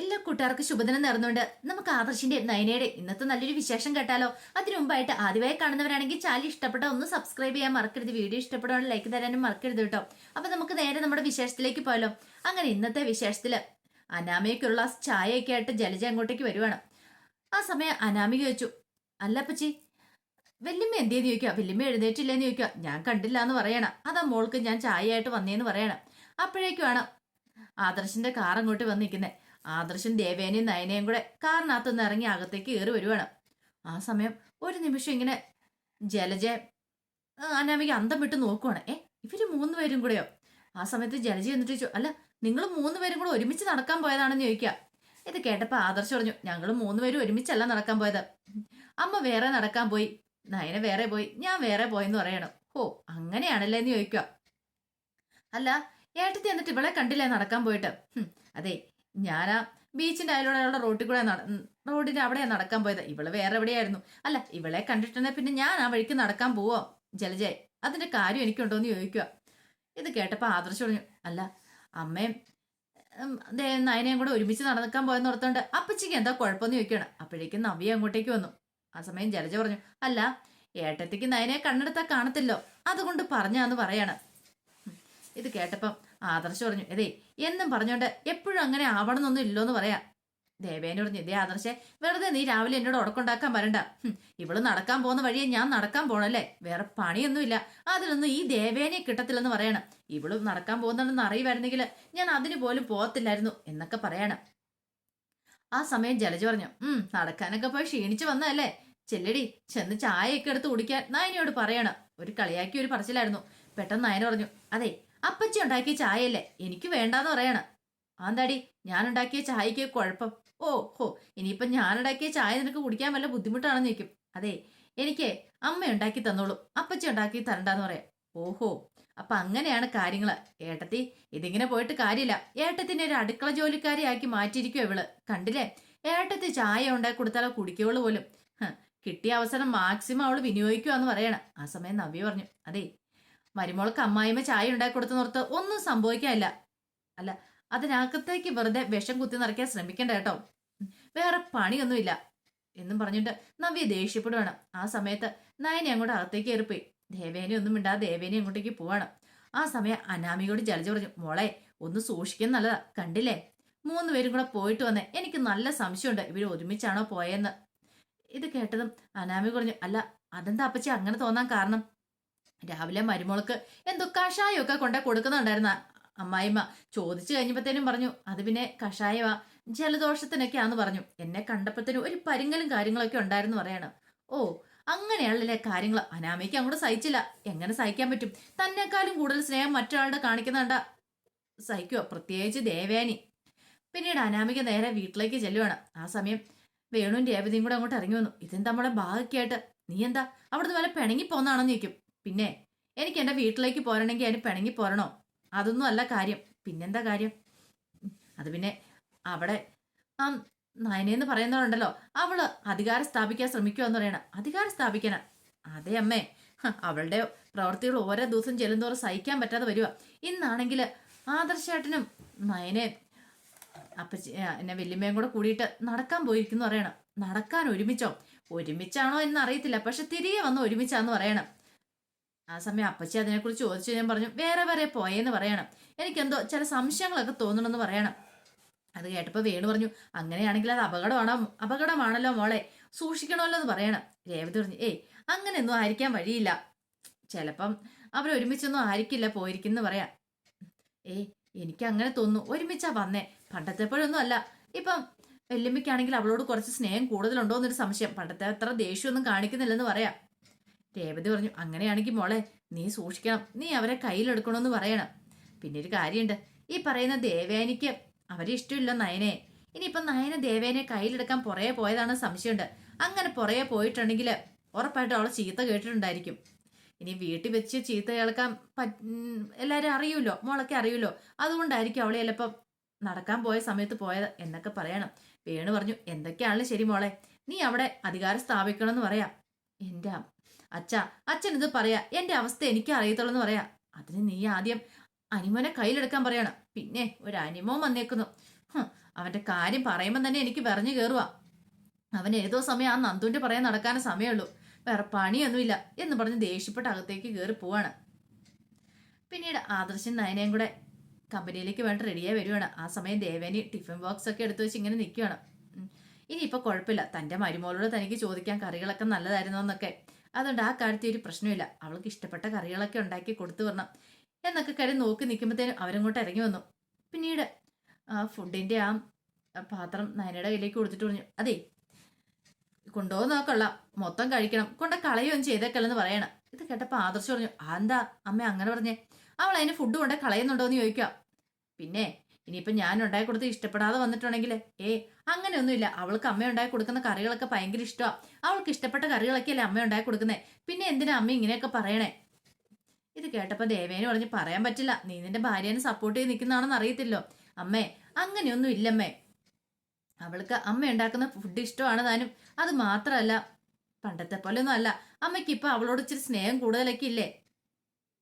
എല്ലാ കൂട്ടുകാർക്കും ശുഭദിനം നേർന്നുകൊണ്ട് നമുക്ക് ആദർശിന്റെ നയനയുടെ ഇന്നത്തെ നല്ലൊരു വിശേഷം കേട്ടാലോ? അതിനു മുമ്പായിട്ട് ആദ്യമായി കാണുന്നവരാണെങ്കിൽ ചാനൽ ഇഷ്ടപ്പെട്ട ഒന്ന് സബ്സ്ക്രൈബ് ചെയ്യാൻ മറക്കരുത്. വീഡിയോ ഇഷ്ടപ്പെടുവാണെങ്കിൽ ലൈക്ക് തരാനും മറക്കരുത് കേട്ടോ. അപ്പൊ നമുക്ക് നേരെ നമ്മുടെ വിശേഷത്തിലേക്ക് പോയാലോ? അങ്ങനെ ഇന്നത്തെ വിശേഷത്തിൽ അനാമികയ്ക്കുള്ള ചായയൊക്കെ ആയിട്ട് ജലജ അങ്ങോട്ടേക്ക് വരുവാണ്. ആ സമയം അനാമിക ചോദിച്ചു അല്ല അപ്പച്ചി വല്യമ്മ എന്തേന്ന് ചോദിക്കുക വല്യമ്മ എഴുന്നേറ്റില്ലെന്ന് ചോദിക്കുക ഞാൻ കണ്ടില്ല എന്ന് പറയണം. അതാ മോൾക്ക് ഞാൻ ചായയായിട്ട് വന്നേന്ന് പറയണം. അപ്പോഴേക്കുമാണ് ആദർശിന്റെ കാർ അങ്ങോട്ട് വന്നിരിക്കുന്നത് ആദർശൻ ദേവേനയും നയനയും കൂടെ കാറിനകത്തുനിന്ന് ഇറങ്ങി അകത്തേക്ക് കയറി വരുവാണ്. ആ സമയം ഒരു നിമിഷം ഇങ്ങനെ ജലജ അനാമിക അന്തം വിട്ട് നോക്കുവാണ്. ഏ ഇവർ മൂന്ന് പേരും കൂടെയോ? ആ സമയത്ത് ജലജ എന്നിട്ട് ചോദിച്ചു അല്ല നിങ്ങൾ മൂന്ന് പേരും കൂടെ ഒരുമിച്ച് നടക്കാൻ പോയതാണെന്ന് ചോദിക്കുക ഇത് കേട്ടപ്പോൾ ആദർശ് പറഞ്ഞു ഞങ്ങൾ മൂന്ന് പേരും ഒരുമിച്ചല്ല നടക്കാൻ പോയത്. അമ്മ വേറെ നടക്കാൻ പോയി നയന വേറെ പോയി ഞാൻ വേറെ പോയെന്ന് പറയണം. ഓ അങ്ങനെയാണല്ലേ എന്ന് ചോദിക്കുക അല്ല ഏട്ടത്തി എന്നിട്ട് ഇവളെ കണ്ടില്ലേ നടക്കാൻ പോയിട്ട്? ഹും, ഞാനാ ബീച്ചിന്റെ അയലോടെയുള്ള റോട്ടിൽ കൂടെ റോഡിന്റെ അവിടെ നടക്കാൻ പോയത്. ഇവൾ വേറെ എവിടെയായിരുന്നു? അല്ല ഇവളെ കണ്ടിട്ടുണ്ടെങ്കിൽ പിന്നെ ഞാൻ ആ വഴിക്ക് നടക്കാൻ പോവോ? ജലജയ് അതിന്റെ കാര്യം എനിക്കുണ്ടോ എന്ന് ചോദിക്കുക ഇത് കേട്ടപ്പോ ആദർശ് പറഞ്ഞു അല്ല അമ്മയും നയനയും കൂടെ ഒരുമിച്ച് നടക്കാൻ പോയെന്ന് ഓർത്തോണ്ട് അപ്പച്ചിക്ക് എന്താ കുഴപ്പമെന്ന് ചോദിക്കണം അപ്പോഴേക്കും നവ്യ അങ്ങോട്ടേക്ക് വന്നു. ആ സമയം ജലജ പറഞ്ഞു അല്ല ഏട്ടത്തിക്ക് നയനെ കണ്ണെടുത്താ കാണത്തില്ലോ. അതുകൊണ്ട് പറഞ്ഞാന്ന് പറയാണ്. ഇത് കേട്ടപ്പം ആദർശ് പറഞ്ഞു അതെ എന്നും പറഞ്ഞോണ്ട് എപ്പോഴും അങ്ങനെ ആവണമെന്നൊന്നും ഇല്ലോന്ന് പറയാ. ദേവേന പറഞ്ഞു ഇതേ ആദർശെ വെറുതെ നീ രാവിലെ എന്നോട് ഉടക്കുണ്ടാക്കാൻ വരണ്ട ഇവൾ നടക്കാൻ പോകുന്ന വഴിയെ ഞാൻ നടക്കാൻ പോണല്ലേ? വേറെ പണിയൊന്നുമില്ല. അതിലൊന്നും ഈ ദേവേനെ കിട്ടത്തില്ലെന്ന് പറയണം. ഇവൾ നടക്കാൻ പോകുന്നുണ്ടെന്ന് അറിയുമായിരുന്നെങ്കിൽ ഞാൻ അതിന് പോലും പോകത്തില്ലായിരുന്നു എന്നൊക്കെ പറയണം. ആ സമയം ജലജ് പറഞ്ഞു ഉം നടക്കാനൊക്കെ പോയി ക്ഷീണിച്ചു വന്നതല്ലേ? ചെല്ലടി ചെന്ന് ചായയൊക്കെ എടുത്ത് കുടിക്കാൻ. നയനയോട് പറയണം. ഒരു കളിയാക്കി ഒരു പറച്ചിലായിരുന്നു. പെട്ടെന്ന് നയന പറഞ്ഞു അതെ അപ്പച്ചി ഉണ്ടാക്കിയ ചായയല്ലേ? എനിക്ക് വേണ്ടാന്ന് പറയണ. ആന്താടി ഞാൻ ഉണ്ടാക്കിയ ചായക്ക് കുഴപ്പം. ഓ ഹോ ഇനിയിപ്പം ഞാൻ ഉണ്ടാക്കിയ ചായ നിനക്ക് കുടിക്കാൻ വല്ല ബുദ്ധിമുട്ടാണെന്ന് ചോദിക്കും. അതെ എനിക്ക് അമ്മ ഉണ്ടാക്കി തന്നോളൂ. അപ്പച്ചി ഉണ്ടാക്കി തരണ്ടെന്ന് പറയാം. ഓഹോ അപ്പൊ അങ്ങനെയാണ് കാര്യങ്ങൾ ഏട്ടത്തി ഇതിങ്ങനെ പോയിട്ട് കാര്യമില്ല. ഏട്ടത്തിനെ ഒരു അടുക്കള ജോലിക്കാരിയാക്കി മാറ്റിയിരിക്കും ഇവൾ. കണ്ടില്ലേ? ഏട്ടത്തി ചായ ഉണ്ടാക്കി കൊടുത്താലോ കുടിക്കുവൾ പോലും. കിട്ടിയ അവസരം മാക്സിമം അവൾ വിനിയോഗിക്കുവാന്ന് പറയണം. ആ സമയം നവ്യ പറഞ്ഞു. അതെ മരുമോൾക്ക് അമ്മായിമ്മ ചായ ഉണ്ടാക്കി കൊടുത്തെന്നോർത്ത് ഒന്നും സംഭവിക്കാനില്ല. അല്ല അതിനകത്തേക്ക് വെറുതെ വിഷം കുത്തി നിറയ്ക്കാൻ ശ്രമിക്കണ്ട കേട്ടോ. വേറെ പണിയൊന്നുമില്ല. എന്നും പറഞ്ഞിട്ട് നവ്യ ദേഷ്യപ്പെടുവാണ്. ആ സമയത്ത് നയനെ അങ്ങോട്ട് അകത്തേക്ക് കയറിപ്പോയി. ദേവേനെ ഒന്നും ഇണ്ടാ ദേവേനെ അങ്ങോട്ടേക്ക് പോവാണ്. ആ സമയം അനാമികയോട് ജലജ പറഞ്ഞു മോളെ ഒന്ന് സൂക്ഷിക്കുന്ന നല്ലതാ. കണ്ടില്ലേ? മൂന്ന് പേരും കൂടെ പോയിട്ട് വന്നേ. എനിക്ക് നല്ല സംശയമുണ്ട്. ഇവർ ഒരുമിച്ചാണോ പോയെന്ന്. ഇത് കേട്ടതും അനാമി പറഞ്ഞു അല്ല അതെന്താ അപ്പച്ചി അങ്ങനെ തോന്നാൻ കാരണം? രാവിലെ മരുമോൾക്ക് എന്തോ കഷായമൊക്കെ കൊണ്ട കൊടുക്കുന്നുണ്ടായിരുന്ന. അമ്മായിമ്മ ചോദിച്ചു കഴിഞ്ഞപ്പോഴത്തേനും പറഞ്ഞു അത് പിന്നെ കഷായമാ ജലദോഷത്തിനൊക്കെയാന്ന് പറഞ്ഞു. എന്നെ കണ്ടപ്പോഴത്തേനും ഒരു പരിങ്ങലും കാര്യങ്ങളൊക്കെ ഉണ്ടായിരുന്നു പറയണം. ഓ അങ്ങനെയാണല്ലേ കാര്യങ്ങൾ അനാമയ്ക്ക് അങ്ങോട്ട് സഹിച്ചില്ല. എങ്ങനെ സഹിക്കാൻ പറ്റും? തന്നെക്കാളും കൂടുതൽ സ്നേഹം മറ്റൊരാളുടെ കാണിക്കുന്നുണ്ട. സഹിക്കുവോ? പ്രത്യേകിച്ച് ദേവേനി പിന്നീട് അനാമിക നേരെ വീട്ടിലേക്ക് ചെല്ലുവാണ്. ആ സമയം വേണുവും രേവതിയും കൂടെ അങ്ങോട്ട് ഇറങ്ങി വന്നു. ഇതെന്താ നമ്മളെ ഭാഗ്യമായിട്ട് നീ എന്താ? അവിടുന്ന് വല്ല പിണങ്ങി പോന്നാണെന്ന് ചോദിക്കും. പിന്നെ എനിക്ക് എന്റെ വീട്ടിലേക്ക് പോരണമെങ്കിൽ അതിന് പിണങ്ങി പോരണോ? അതൊന്നും അല്ല കാര്യം. പിന്നെന്താ കാര്യം? അത് പിന്നെ അവിടെ ആ നയനെന്ന് പറയുന്നവരുണ്ടല്ലോ. അവൾ അധികാരം സ്ഥാപിക്കാൻ ശ്രമിക്കുക എന്ന് പറയണം. അധികാരം സ്ഥാപിക്കണം. അതെ അമ്മേ. അവളുടെ പ്രവർത്തികൾ ഓരോ ദിവസം ചെല്ലുന്തോറും സഹിക്കാൻ പറ്റാതെ വരിക ഇന്നാണെങ്കിൽ ആദർശേട്ടനും നയനെ അപ്പച്ചി എന്നെ വല്യമ്മയും കൂടെ കൂടിയിട്ട് നടക്കാൻ പോയിരിക്കുന്നു പറയണം. നടക്കാൻ ഒരുമിച്ചോ? ഒരുമിച്ചാണോ എന്ന് അറിയത്തില്ല പക്ഷെ തിരികെ വന്ന് ഒരുമിച്ചാന്ന് പറയണം. ആ സമയം അപ്പച്ചി അതിനെക്കുറിച്ച് ചോദിച്ചു ഞാൻ പറഞ്ഞു വേറെ വേറെ പോയെന്ന് പറയണം. എനിക്കെന്തോ ചില സംശയങ്ങളൊക്കെ തോന്നണമെന്ന് പറയണം. അത് കേട്ടപ്പോൾ വേണു പറഞ്ഞു അങ്ങനെയാണെങ്കിൽ അത് അപകടമാണോ അപകടമാണല്ലോ മോളെ. സൂക്ഷിക്കണമല്ലോ എന്ന് പറയണം. രേവതി പറഞ്ഞു ഏയ് അങ്ങനെയൊന്നും ആയിരിക്കാൻ വഴിയില്ല. ചിലപ്പം അവർ ഒരുമിച്ചൊന്നും ആയിരിക്കില്ല പോയിരിക്കുന്നു പറയാം. ഏയ് എനിക്ക് അങ്ങനെ തോന്നുന്നു. ഒരുമിച്ചാ വന്നേ. പണ്ടത്തെപ്പോഴൊന്നും അല്ല. ഇപ്പം വെല്ലുമ്പിക്കാണെങ്കിൽ അവളോട് കുറച്ച് സ്നേഹം കൂടുതലുണ്ടോ എന്നൊരു സംശയം. പണ്ടത്തെ അത്ര ദേഷ്യമൊന്നും കാണിക്കുന്നില്ലെന്ന് പറയാം. രേവതി പറഞ്ഞു അങ്ങനെയാണെങ്കിൽ മോളെ നീ സൂക്ഷിക്കണം. നീ അവരെ കയ്യിലെടുക്കണമെന്ന് പറയണം. പിന്നെ ഒരു കാര്യമുണ്ട്. ഈ പറയുന്ന ദേവേനിക്ക് അവരെ ഇഷ്ടമില്ല നയനെ. ഇനിയിപ്പം നയന ദേവേനെ കയ്യിലെടുക്കാൻ പുറകെ പോയതാണ് സംശയമുണ്ട്. അങ്ങനെ പുറകെ പോയിട്ടുണ്ടെങ്കിൽ ഉറപ്പായിട്ട് അവളെ ചീത്ത കേട്ടിട്ടുണ്ടായിരിക്കും. ഇനി വീട്ടിൽ വെച്ച് ചീത്ത കേൾക്കാൻ എല്ലാവരും അറിയുമല്ലോ മോളൊക്കെ അറിയുമല്ലോ. അതുകൊണ്ടായിരിക്കും അവളെ ചിലപ്പം നടക്കാൻ പോയ സമയത്ത് പോയത് എന്നൊക്കെ പറയണം. വേണു പറഞ്ഞു എന്തൊക്കെയാണെങ്കിലും ശരി മോളെ നീ അവിടെ അധികാരം സ്ഥാപിക്കണമെന്ന് പറയാം. എന്റെ അച്ഛ അച്ഛൻ ഇത് പറയാ എന്റെ അവസ്ഥ എനിക്ക് അറിയത്തുള്ളൂ എന്ന് പറയാ. അതിന് നീ ആദ്യം അനിമോനെ കയ്യിലെടുക്കാൻ പറയണം. പിന്നെ ഒരു അനിമോൻ വന്നേക്കുന്നു. അവന്റെ കാര്യം പറയുമ്പോൾ തന്നെ എനിക്ക് പറഞ്ഞു കയറുക അവൻ ഏതോ സമയം ആ നന്ദുവിന്റെ പറയാൻ നടക്കാനേ സമയമുള്ളൂ. വേറെ പണിയൊന്നുമില്ല എന്ന് പറഞ്ഞ് ദേഷ്യപ്പെട്ട് അകത്തേക്ക് കയറി പോവാണ്. പിന്നീട് ആദർശൻ നയനയും കൂടെ കമ്പനിയിലേക്ക് വേണ്ട റെഡിയായി വരുവാണ്. ആ സമയം ദേവേനി ടിഫിൻ ബോക്സ് ഒക്കെ എടുത്തു വെച്ച് ഇങ്ങനെ നിൽക്കുകയാണ് ഇനിയിപ്പോൾ കുഴപ്പമില്ല. തന്റെ മരുമോളോട് തനിക്ക് ചോദിക്കാൻ കറികളൊക്കെ നല്ലതായിരുന്നു എന്നൊക്കെ. അതുകൊണ്ട് ആ കാര്യത്തിൽ ഒരു പ്രശ്നമില്ല. അവൾക്ക് ഇഷ്ടപ്പെട്ട കറികളൊക്കെ ഉണ്ടാക്കി കൊടുത്തു വരണം. എന്നൊക്കെ കാര്യം നോക്കി നിൽക്കുമ്പോഴത്തേനും അവരങ്ങോട്ട് ഇറങ്ങി വന്നു. പിന്നീട് ആ ഫുഡിന്റെ ആ പാത്രം നയനയുടെ കയ്യിലേക്ക് കൊടുത്തിട്ട് പറഞ്ഞു അതെ കൊണ്ടുപോകുന്ന നോക്കൊള്ളാം മൊത്തം കഴിക്കണം. കൊണ്ട് കളയുകയും ചെയ്തേക്കല്ലെന്ന് പറയണം. ഇത് കേട്ടപ്പോൾ ആദർശ് പറഞ്ഞു എന്താ അമ്മ അങ്ങനെ പറഞ്ഞേ? അവൾ അതിന് ഫുഡ് കൊണ്ട് കളയുന്നുണ്ടോ എന്ന് ചോദിക്കാം പിന്നെ ഇനിയിപ്പം ഞാൻ ഉണ്ടാക്കി കൊടുത്ത് ഇഷ്ടപ്പെടാതെ വന്നിട്ടുണ്ടെങ്കിൽ ഏ അങ്ങനെയൊന്നുമില്ല. അവൾക്ക് അമ്മ ഉണ്ടാക്കി കൊടുക്കുന്ന കറികളൊക്കെ ഭയങ്കര ഇഷ്ടമാണ് അവൾക്ക് ഇഷ്ടപ്പെട്ട കറികളൊക്കെ അല്ലേ അമ്മ ഉണ്ടാക്കി കൊടുക്കുന്നത് പിന്നെ എന്തിനാ അമ്മ ഇങ്ങനെയൊക്കെ പറയണേ? ഇത് കേട്ടപ്പോൾ ദേവേനെ പറഞ്ഞ് പറയാൻ പറ്റില്ല. നീ നിന്റെ ഭാര്യനെ സപ്പോർട്ട് ചെയ്ത് നിൽക്കുന്നതാണെന്ന് അറിയത്തില്ലോ. അമ്മേ അങ്ങനെയൊന്നും ഇല്ലമ്മേ അവൾക്ക് അമ്മ ഉണ്ടാക്കുന്ന ഫുഡ് ഇഷ്ടമാണ് താനും. അത് മാത്രമല്ല പണ്ടത്തെ പോലെ ഒന്നും അല്ല. അമ്മയ്ക്ക് ഇപ്പൊ അവളോട് ഇച്ചിരി സ്നേഹം കൂടുതലൊക്കെ ഇല്ലേ?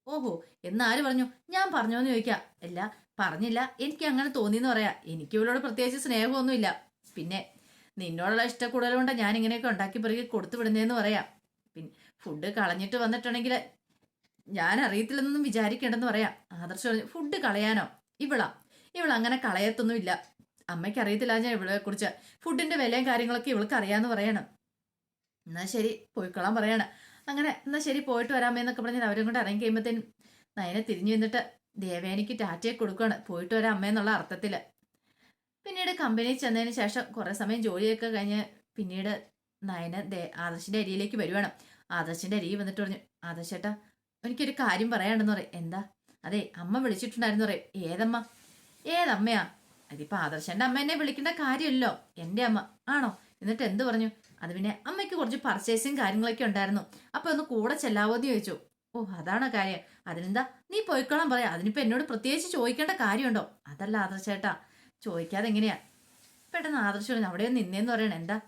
ഓഹോ എന്നാര് പറഞ്ഞു? ഞാൻ പറഞ്ഞോന്ന് ചോദിക്കാം. അല്ല പറഞ്ഞില്ല. എനിക്ക് അങ്ങനെ തോന്നിയെന്ന് പറയാം. എനിക്ക് ഇവളോട് പ്രത്യേകിച്ച് സ്നേഹമൊന്നുമില്ല. പിന്നെ നിന്നോടുള്ള ഇഷ്ടക്കൂടുതൽ കൊണ്ടാണ് ഞാൻ ഇങ്ങനെയൊക്കെ ഉണ്ടാക്കി പിറകെ കൊടുത്തു വിടുന്നതെന്ന് പറയാം. പിന്നെ ഫുഡ് കളഞ്ഞിട്ട് വന്നിട്ടുണ്ടെങ്കിൽ ഞാൻ അറിയത്തില്ലെന്നൊന്നും വിചാരിക്കേണ്ടെന്ന് പറയാം. ആദർശ് പറഞ്ഞു ഫുഡ് കളയാനോ? ഇവളാ. ഇവൾ അങ്ങനെ കളയത്തൊന്നുമില്ല. അമ്മയ്ക്ക് അറിയത്തില്ല ഞാൻ ഇവളെ കുറിച്ച്. ഫുഡിന്റെ വിലയും കാര്യങ്ങളൊക്കെ ഇവൾക്ക് അറിയാന്ന് പറയണം. എന്നാ ശരി പോയിക്കൊള്ളാൻ പറയണം. അങ്ങനെ എന്നാ ശരി പോയിട്ട് വരാമെന്നൊക്കെ പറഞ്ഞാൽ അവരും കൂടെ ഇറങ്ങി കഴിയുമ്പോഴത്തേനും നയനെ തിരിഞ്ഞു നിന്നിട്ട് ദേവേനിക്ക് ടാറ്റയെ കൊടുക്കുകയാണ് പോയിട്ട് വരാം അമ്മയെന്നുള്ള അർത്ഥത്തിൽ പിന്നീട് കമ്പനിയിൽ ചെന്നതിന് ശേഷം കുറേ സമയം ജോലിയൊക്കെ കഴിഞ്ഞ് പിന്നീട് നയന ദേ ആദർശിന്റെ അരിയിലേക്ക് വരുവാണ്. ആദർശിന്റെ അരി വന്നിട്ട് പറഞ്ഞു ആദർശേട്ടാ എനിക്കൊരു കാര്യം പറയാനുണ്ടെന്ന് പറയും. എന്താ? അതെ അമ്മ വിളിച്ചിട്ടുണ്ടായിരുന്നു പറയും. ഏതമ്മ? ഏതമ്മയാ? അതിപ്പോൾ ആദർശന്റെ അമ്മ എന്നെ വിളിക്കേണ്ട കാര്യമല്ലോ. എന്റെ അമ്മ. ആണോ? എന്നിട്ട് എന്ത് പറഞ്ഞു? അത് പിന്നെ അമ്മയ്ക്ക് കുറച്ച് പർച്ചേസിങ് കാര്യങ്ങളൊക്കെ ഉണ്ടായിരുന്നു. അപ്പോൾ ഒന്ന് കൂടെ ചെല്ലാവോ എന്ന് ചോദിച്ചു. ഓ അതാണ് കാര്യം. അതിനെന്താ? നീ പോയിക്കോളാൻ പറയാം. അതിനിപ്പോൾ എന്നോട് പ്രത്യേകിച്ച് ചോദിക്കേണ്ട കാര്യമുണ്ടോ? അതല്ല ആദർശേട്ടാ. ചോദിക്കാതെ എങ്ങനെയാ? പെട്ടെന്ന് ആദർശ് പറഞ്ഞു അവിടെ നിന്നേന്ന് പറയണേ എന്താ?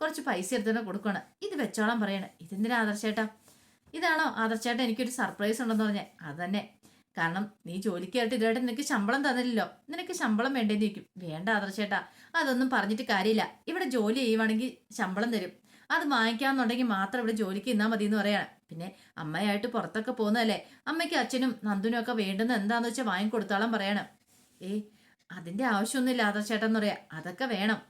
കുറച്ച് പൈസ എടുത്തന്നെ കൊടുക്കണം ഇത് വെച്ചോളാൻ പറയണേ. ഇതെന്തിനാ ആദർശേട്ടാ? ഇതാണോ? ആദർശേട്ടാ എനിക്കൊരു സർപ്രൈസ് ഉണ്ടെന്ന് പറഞ്ഞേ. അതന്നെ കാരണം നീ ജോലിക്കായിട്ട് ഇതുമായിട്ട് നിനക്ക് ശമ്പളം തന്നില്ലല്ലോ. നിനക്ക് ശമ്പളം വേണ്ടേന്ന് ചോദിക്കും. വേണ്ട ആദർശേട്ടാ. അതൊന്നും പറഞ്ഞിട്ട് കാര്യമില്ല. ഇവിടെ ജോലി ചെയ്യുവാണെങ്കിൽ ശമ്പളം തരും. അത് വാങ്ങിക്കാമെന്നുണ്ടെങ്കിൽ മാത്രം ഇവിടെ ജോലിക്ക് നിന്നാൽ മതി എന്ന് പറയാണ്. പിന്നെ അമ്മയായിട്ട് പുറത്തൊക്കെ പോകുന്നതല്ലേ? അമ്മയ്ക്ക് അച്ഛനും നന്ദുനും ഒക്കെ വേണ്ടുന്ന എന്താന്ന് വെച്ചാൽ വാങ്ങിക്കൊടുത്തോളം പറയണം. ഏ അതിന്റെ ആവശ്യമൊന്നുമില്ല ആദർശേട്ടൻ എന്ന് പറയാ. അതൊക്കെ വേണം.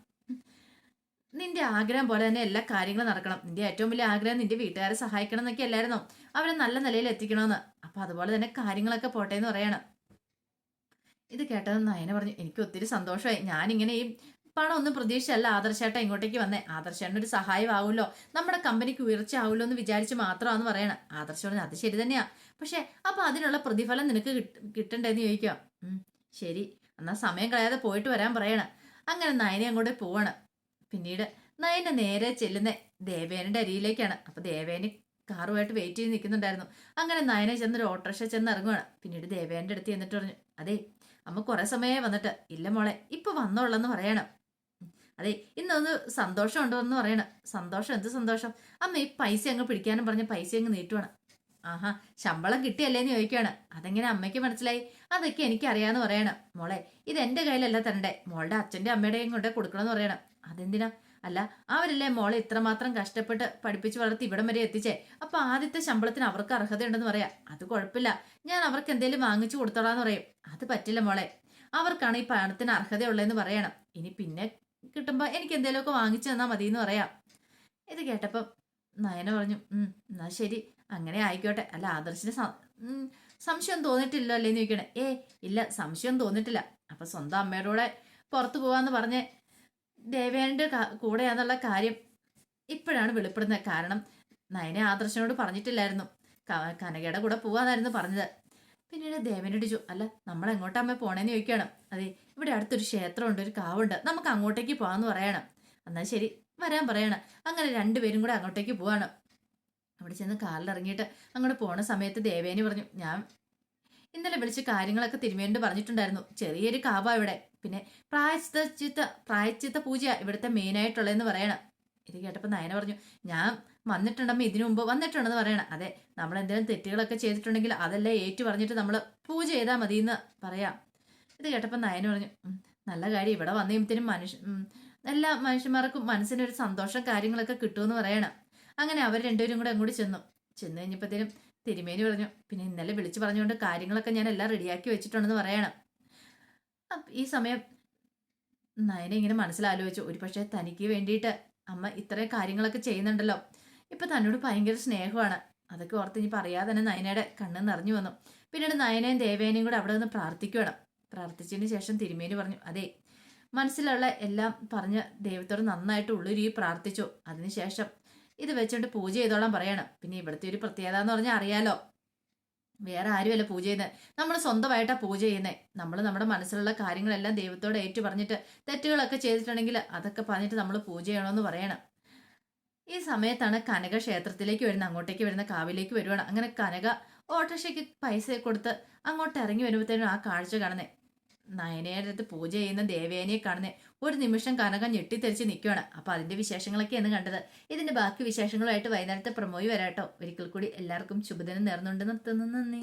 നിന്റെ ആഗ്രഹം പോലെ തന്നെ എല്ലാ കാര്യങ്ങളും നടക്കണം. നിന്റെ ഏറ്റവും വലിയ ആഗ്രഹം നിന്റെ വീട്ടുകാരെ സഹായിക്കണം എന്നൊക്കെ അല്ലായിരുന്നോ? അവരെ നല്ല നിലയിൽ എത്തിക്കണമെന്ന് അപ്പൊ അതുപോലെ തന്നെ കാര്യങ്ങളൊക്കെ പോട്ടെ എന്ന് പറയണം. ഇത് കേട്ടത് നയന പറഞ്ഞു എനിക്ക് ഒത്തിരി സന്തോഷമായി. ഞാനിങ്ങനെ ഈ പണം ഒന്നും പ്രതീക്ഷയല്ല. ആദർശേട്ട ഇങ്ങോട്ടേക്ക് വന്നേ. ആദർശേട്ടൻ ഒരു സഹായമാവുമല്ലോ. നമ്മുടെ കമ്പനിക്ക് ഉയർച്ച ആവുമല്ലോ എന്ന് വിചാരിച്ച് മാത്രമാണെന്ന് പറയണം. ആദർശ പറഞ്ഞു അത് ശരി തന്നെയാ. പക്ഷെ അപ്പൊ അതിനുള്ള പ്രതിഫലം നിനക്ക് കിട്ട- കിട്ടണ്ടേന്ന് ചോദിക്കാം ശരി. എന്നാ സമയം കളയാതെ പോയിട്ട് വരാൻ പറയണം. അങ്ങനെ നയനെ അങ്ങോട്ട് പോവാണ്. പിന്നീട് നയനെ നേരെ ചെല്ലുന്ന ദേവേനയുടെ അരിയിലേക്കാണ് അപ്പൊ ദേവേന് കാറുമായിട്ട് വെയിറ്റ് ചെയ്ത് നിൽക്കുന്നുണ്ടായിരുന്നു. അങ്ങനെ നയനെ ചെന്ന് ഒരു ഓട്ടോറിക്ഷ ചെന്ന് ഇറങ്ങുവാണ് പിന്നീട് ദേവേന്റെ അടുത്ത് എന്നിട്ട് പറഞ്ഞു അതെ അമ്മ കുറെ സമയമേ വന്നിട്ട്. ഇല്ല മോളെ ഇപ്പൊ വന്നോളെന്ന് പറയണം. അതെ ഇന്നൊന്ന് സന്തോഷം ഉണ്ടോ എന്ന് പറയണം. സന്തോഷം എന്ത് സന്തോഷം? അമ്മ ഈ പൈസ അങ്ങ് പിടിക്കാനും പറഞ്ഞ പൈസ അങ്ങ് നീട്ടുവാണ്. ആഹാ ശമ്പളം കിട്ടിയല്ലേന്ന് ചോദിക്കുകയാണ് അതെങ്ങനെ അമ്മയ്ക്ക് മനസ്സിലായി? അതൊക്കെ എനിക്ക് അറിയാന്ന് പറയണം. മോളെ ഇത് എന്റെ കയ്യിലല്ല തരണ്ടേ. മോളുടെ അച്ഛന്റെ അമ്മയുടെയും കൊണ്ട് കൊടുക്കണമെന്ന് പറയണം. അതെന്തിനാ? അല്ല അവരല്ലേ മോളെ ഇത്രമാത്രം കഷ്ടപ്പെട്ട് പഠിപ്പിച്ച് വളർത്തി ഇവിടം വരെ എത്തിച്ചേ? അപ്പൊ ആദ്യത്തെ ശമ്പളത്തിന് അവർക്ക് അർഹതയുണ്ടെന്ന് പറയാം. അത് കുഴപ്പമില്ല. ഞാൻ അവർക്ക് എന്തെങ്കിലും വാങ്ങിച്ചു കൊടുത്തോളാന്ന് പറയും. അത് പറ്റില്ല മോളെ. അവർക്കാണ് ഈ പണത്തിന് അർഹതയുള്ളതെന്ന് പറയണം. ഇനി പിന്നെ കിട്ടുമ്പോ എനിക്ക് എന്തെങ്കിലുമൊക്കെ വാങ്ങിച്ചു തന്നാൽ മതി എന്ന് പറയാം. ഇത് കേട്ടപ്പം നയന പറഞ്ഞു എന്നാ ശരി. അങ്ങനെ ആയിക്കോട്ടെ. അല്ല ആദർശിന് സംശയം തോന്നിയിട്ടില്ല സംശയം എന്ന് ചോദിക്കണേ. ഏ ഇല്ല സംശയം തോന്നിയിട്ടില്ല. അപ്പൊ സ്വന്തം അമ്മയുടെ കൂടെ പുറത്തു പോവാന്ന് പറഞ്ഞ് ദേവേന്റെ കൂടെയാന്നുള്ള കാര്യം ഇപ്പോഴാണ് വെളിപ്പെടുന്നത്. കാരണം നയനെ ആദർശനോട് പറഞ്ഞിട്ടില്ലായിരുന്നു. കനകയുടെ കൂടെ പോവാന്നായിരുന്നു പറഞ്ഞത്. പിന്നീട് ദേവനോട് ചോ അല്ല നമ്മൾ എങ്ങോട്ടാ അമ്മ പോണേന്ന് ചോദിക്കണം. അതെ ഇവിടെ അടുത്തൊരു ക്ഷേത്രമുണ്ട് ഒരു കാവുണ്ട്. നമുക്ക് അങ്ങോട്ടേക്ക് പോവാന്ന് പറയണം. എന്നാൽ ശരി വരാൻ പറയണം. അങ്ങനെ രണ്ടുപേരും കൂടെ അങ്ങോട്ടേക്ക് പോവാണ്. അവിടെ ചെന്ന് കാലിലിറങ്ങിയിട്ട് അങ്ങോട്ട് പോണ സമയത്ത് ദേവേനി പറഞ്ഞു ഞാൻ ഇന്നലെ വിളിച്ച് കാര്യങ്ങളൊക്കെ തിരുമേണ്ട് പറഞ്ഞിട്ടുണ്ടായിരുന്നു. ചെറിയൊരു കാബ ഇവിടെ. പിന്നെ പ്രായച്ചിത്ത ചിത്ത പ്രായച്ചിത്ത പൂജ ഇവിടുത്തെ മെയിനായിട്ടുള്ളതെന്ന് പറയണം. ഇത് കേട്ടപ്പോൾ നയന പറഞ്ഞു ഞാൻ വന്നിട്ടുണ്ടമ്മ ഇതിനു മുമ്പ് വന്നിട്ടുണ്ടെന്ന് പറയണം. അതെ നമ്മൾ എന്തെങ്കിലും തെറ്റുകളൊക്കെ ചെയ്തിട്ടുണ്ടെങ്കിൽ അതെല്ലാം ഏറ്റു പറഞ്ഞിട്ട് നമ്മൾ പൂജ ചെയ്താൽ മതി എന്ന് പറയാം. ഇത് കേട്ടപ്പോൾ നയന പറഞ്ഞു നല്ല കാര്യം. ഇവിടെ വന്നു കഴിയുമ്പോഴത്തേനും മനുഷ്യ എല്ലാ മനുഷ്യന്മാർക്കും മനസ്സിനൊരു സന്തോഷം കാര്യങ്ങളൊക്കെ കിട്ടുമെന്ന് പറയണം. അങ്ങനെ അവർ രണ്ടുപേരും കൂടെ അങ്ങോട്ട് ചെന്നു. ചെന്ന് കഴിഞ്ഞപ്പോഴത്തേനും തിരുമേനി പറഞ്ഞു പിന്നെ ഇന്നലെ വിളിച്ചു പറഞ്ഞുകൊണ്ട് കാര്യങ്ങളൊക്കെ ഞാൻ എല്ലാം റെഡിയാക്കി വെച്ചിട്ടുണ്ടെന്ന് പറയണം. ഈ സമയം നയന ഇങ്ങനെ മനസ്സിലാലോചിച്ചു. ഒരു പക്ഷേ തനിക്ക് വേണ്ടിയിട്ട് അമ്മ ഇത്രയും കാര്യങ്ങളൊക്കെ ചെയ്യുന്നുണ്ടല്ലോ. ഇപ്പൊ തന്നോട് ഭയങ്കര സ്നേഹമാണ്. അതൊക്കെ ഓർത്ത് ഇനി പറയാതെ തന്നെ നയനയുടെ കണ്ണ് നിറഞ്ഞു വന്നു. പിന്നീട് നയനയും ദേവേനയും കൂടെ അവിടെ നിന്ന് പ്രാർത്ഥിക്കുകയാണ് പ്രാർത്ഥിച്ചതിന് ശേഷം തിരുമേനി പറഞ്ഞു അതെ മനസ്സിലുള്ള എല്ലാം പറഞ്ഞ് ദൈവത്തോട് നന്നായിട്ട് ഉള്ളുരി പ്രാർത്ഥിച്ചു. അതിനുശേഷം ഇത് വെച്ചുകൊണ്ട് പൂജ ചെയ്തോളാൻ പറയണം. പിന്നെ ഇവിടുത്തെ ഒരു പ്രത്യേകത എന്ന് പറഞ്ഞാൽ അറിയാലോ വേറെ ആരുമല്ല പൂജ ചെയ്യുന്നത് നമ്മൾ സ്വന്തമായിട്ടാണ് പൂജ ചെയ്യുന്നത് നമ്മൾ നമ്മുടെ മനസ്സിലുള്ള കാര്യങ്ങളെല്ലാം ദൈവത്തോട് ഏറ്റു പറഞ്ഞിട്ട് തെറ്റുകളൊക്കെ ചെയ്തിട്ടുണ്ടെങ്കിൽ അതൊക്കെ പറഞ്ഞിട്ട് നമ്മൾ പൂജ ചെയ്യണമെന്ന് പറയണം. ഈ സമയത്താണ് കനക ക്ഷേത്രത്തിലേക്ക് വരുന്നത് അങ്ങോട്ടേക്ക് വരുന്ന കാവിലേക്ക് വരുവാണ്. അങ്ങനെ കനക ഓട്ടോറിക്ഷയ്ക്ക് പൈസ കൊടുത്ത് അങ്ങോട്ട് ഇറങ്ങി വരുമ്പോഴത്തേനും ആ കാഴ്ച കാണുന്നേ. നയനയുടെ പൂജ ചെയ്യുന്ന ദേവേനയെ കാണുന്നേ. ഒരു നിമിഷം കനക ഞെട്ടിത്തെറിച്ച് നിൽക്കുവാണ് അപ്പൊ അതിന്റെ വിശേഷങ്ങളൊക്കെയാണ് കണ്ടത്. ഇതിന്റെ ബാക്കി വിശേഷങ്ങളുമായിട്ട് വൈകുന്നേരത്തെ പ്രമോയി വരാട്ടോ. ഒരിക്കൽ കൂടി എല്ലാവർക്കും ശുഭദിനം നേർന്നുകൊണ്ട് നിർത്തുന്നു. നന്ദി.